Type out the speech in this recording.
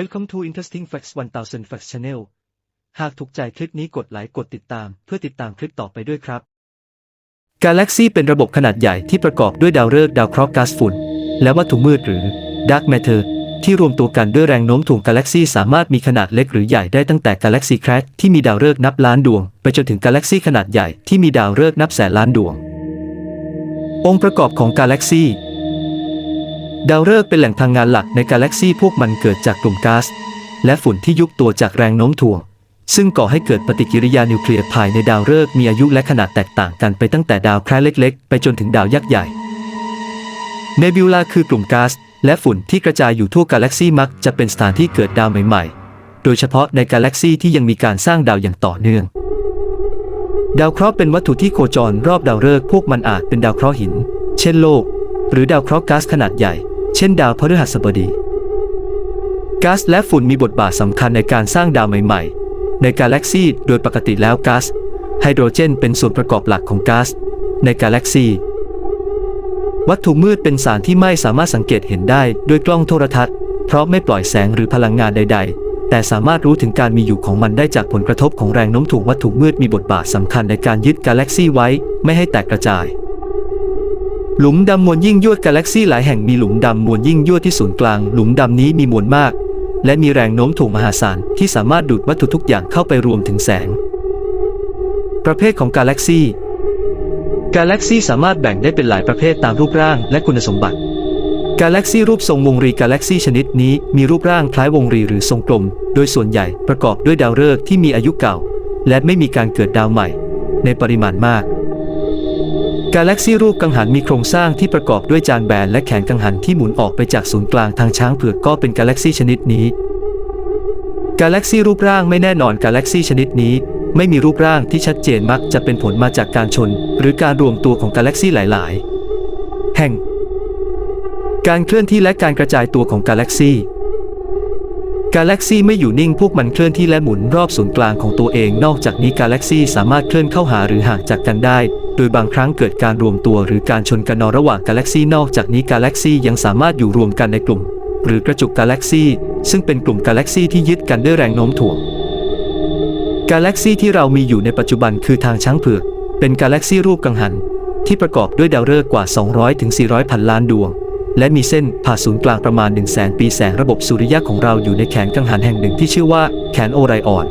Welcome to Interesting Facts 1000 Facts Channel หากถูกใจคลิปนี้กดไลค์กดติดตาม เพื่อติดตามคลิปต่อไปด้วยครับ กาแล็กซีเป็นระบบขนาดใหญ่ที่ประกอบด้วยดาวฤกษ์ดาวเคราะห์ก๊าซฝุ่น และวัตถุมืดหรือ Dark Matter ที่รวมตัวกันด้วยแรงโน้มถ่วงกาแล็กซีสามารถมีขนาดเล็กหรือใหญ่ได้ตั้งแต่กาแล็กซีแครชที่มีดาวฤกษ์นับล้านดวง ไปจนถึงกาแล็กซีขนาดใหญ่ที่มีดาวฤกษ์นับแสนล้านดวง องค์ประกอบของกาแล็กซี ดาวฤกษ์เป็นแหล่งพลังงานหลักในกาแล็กซีพวกมันเกิดจากกลุ่มก๊าซและฝุ่นที่ยุบตัวจากแรงโน้มถ่วง ซึ่งก่อให้เกิดปฏิกิริยานิวเคลียร์ภายในดาวฤกษ์มีอายุและขนาดแตกต่างกันไปตั้งแต่ดาวแคระเล็ก ๆ ไปจนถึงดาวยักษ์ใหญ่ เนบิวลาคือกลุ่มก๊าซและฝุ่นที่กระจายอยู่ทั่วกาแล็กซีมักจะเป็นสถานที่เกิดดาวใหม่ ๆ โดยเฉพาะในกาแล็กซีที่ยังมีการสร้างดาวอย่างต่อเนื่อง ดาวเคราะห์เป็นวัตถุที่โคจรรอบดาวฤกษ์พวกมันอาจเป็นดาวเคราะห์หิน เช่นโลก หรือดาวเคราะห์ก๊าซขนาดใหญ่ เช่นดาวพฤหัสบดีก๊าซและฝุ่นมีบทบาทสำคัญในการสร้างดาวใหม่ๆ ในกาแล็กซีโดยปกติแล้วก๊าซไฮโดรเจนเป็นส่วนประกอบหลักของก๊าซในกาแล็กซีวัตถุมืดเป็นสารที่ไม่สามารถสังเกตเห็นได้ด้วยกล้องโทรทัศน์ เพราะไม่ปล่อยแสงหรือพลังงานใด ๆ แต่สามารถรู้ถึงการมีอยู่ของมันได้จากผลกระทบของแรงโน้มถ่วงวัตถุมืดมีบทบาทสำคัญในการยึดกาแล็กซีไว้ไม่ให้แตกกระจาย หลุมดำมวลยิ่งยวดกาแล็กซี่หลายแห่งมีหลุมดำมวลยิ่งยวดที่ศูนย์กลาง หลุมดำนี้มีมวลมาก และมีแรงโน้มถ่วงมหาศาลที่สามารถดูดวัตถุทุกอย่างเข้าไปรวมถึงแสง ประเภทของกาแล็กซี่ กาแล็กซี่สามารถแบ่งได้เป็นหลายประเภทตามรูปร่างและคุณสมบัติ กาแล็กซี่รูปทรงวงรีกาแล็กซี่ชนิดนี้มีรูปร่างคล้ายวงรีหรือทรงกลม โดยส่วนใหญ่ประกอบด้วยดาวฤกษ์ที่มีอายุเก่า และไม่มีการเกิดดาวใหม่ ในปริมาณมาก กาแล็กซี่รูปกังหันมีโครงสร้างที่ประกอบด้วยจานแบนและแขนกังหันที่หมุนออกไปจากศูนย์กลางทางช้างเผือกก็เป็นกาแล็กซี่ชนิดนี้ กาแล็กซี่รูปร่างไม่แน่นอนกาแล็กซี่ชนิดนี้ ไม่มีรูปร่างที่ชัดเจนมักจะเป็นผลมาจากการชน หรือการรวมตัวของกาแล็กซี่หลาย ๆ แห่ง การเคลื่อนที่และการกระจายตัวของกาแล็กซี่ กาแล็กซีไม่อยู่นิ่งพวกมันเคลื่อนที่และหมุนรอบศูนย์กลางของตัวเอง นอกจากนี้กาแล็กซีสามารถเคลื่อนเข้าหาหรือห่างจากกันได้ โดยบางครั้งเกิดการรวมตัวหรือการชนกันนระหว่างกาแล็กซีนอกจากนี้กาแล็กซียังสามารถอยู่รวมกันในกลุ่ม หรือกระจุกกาแล็กซีซึ่งเป็นกลุ่มกาแล็กซีที่ยึดกันด้วยแรงโน้มถ่วงกาแล็กซีที่เรามีอยู่ในปัจจุบันคือทางช้างเผือกเป็นกาแล็กซีรูปกังหัน ที่ประกอบด้วยดาวฤกษ์กว่า 200-400 พันล้านดวง และมีเส้นผ่าศูนย์กลางประมาณ 1 0 0 0 0แสนปีแสงระบบสุริยะของเราอยู่ในแขนกังหันแห่งหนึ่งที่ชื่อว่าแขนโอไรออน